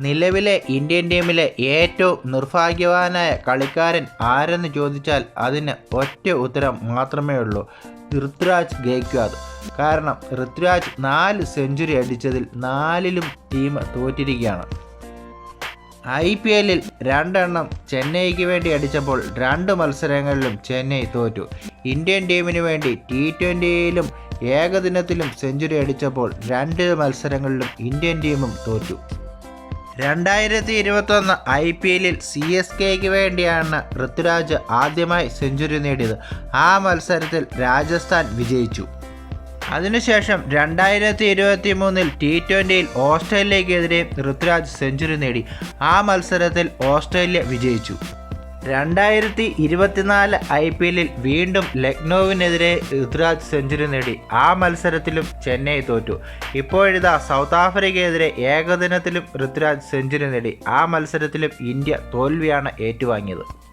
നിലവിലെ ഇന്ത്യൻ ടീമിലെ ഏറ്റവും നിർഭാഗ്യവാനായ കളിക്കാരൻ ആരെന്ന് ചോദിച്ചാൽ അതിന് ഒറ്റ ഉത്തരം മാത്രമേ ഉള്ളൂ. ഋതുരാജ് ഗേക്വാദ് കാരണം ഋതുരാജ് നാല് സെഞ്ചുറി അടിച്ചതിൽ നാലിലും ടീം തോറ്റിരിക്കുകയാണ്. ഐ പി എല്ലിൽ രണ്ടെണ്ണം ചെന്നൈക്ക് വേണ്ടി അടിച്ചപ്പോൾ രണ്ട് മത്സരങ്ങളിലും ചെന്നൈ തോറ്റു. ഇന്ത്യൻ ടീമിന് വേണ്ടി ടി ട്വന്റിയിലും ഏകദിനത്തിലും സെഞ്ചുറി അടിച്ചപ്പോൾ രണ്ട് മത്സരങ്ങളിലും ഇന്ത്യൻ ടീമും തോറ്റു. രണ്ടായിരത്തി ഇരുപത്തൊന്ന് ഐ പി എല്ലിൽ സി എസ് കെക്ക് വേണ്ടിയാണ് ഋതുരാജ് ആദ്യമായി സെഞ്ചുറി നേടിയത്. ആ മത്സരത്തിൽ രാജസ്ഥാൻ വിജയിച്ചു. അതിനുശേഷം രണ്ടായിരത്തി ഇരുപത്തി മൂന്നിൽ ടി ട്വന്റിയിൽ ഓസ്ട്രേലിയക്കെതിരെ ഋതുരാജ് സെഞ്ചുറി നേടി. ആ മത്സരത്തിൽ ഓസ്ട്രേലിയ വിജയിച്ചു. രണ്ടായിരത്തി ഇരുപത്തിനാല് ഐ പി എല്ലിൽ വീണ്ടും ലക്നൌവിനെതിരെ ഋതുരാജ് സെഞ്ചുറി നേടി. ആ മത്സരത്തിലും ചെന്നൈ തോറ്റു. ഇപ്പോഴിതാ സൗത്ത് ആഫ്രിക്കയെതിരെ ഏകദിനത്തിലും ഋതുരാജ് സെഞ്ചുറി നേടി. ആ മത്സരത്തിലും ഇന്ത്യ തോൽവിയാണ് ഏറ്റുവാങ്ങിയത്.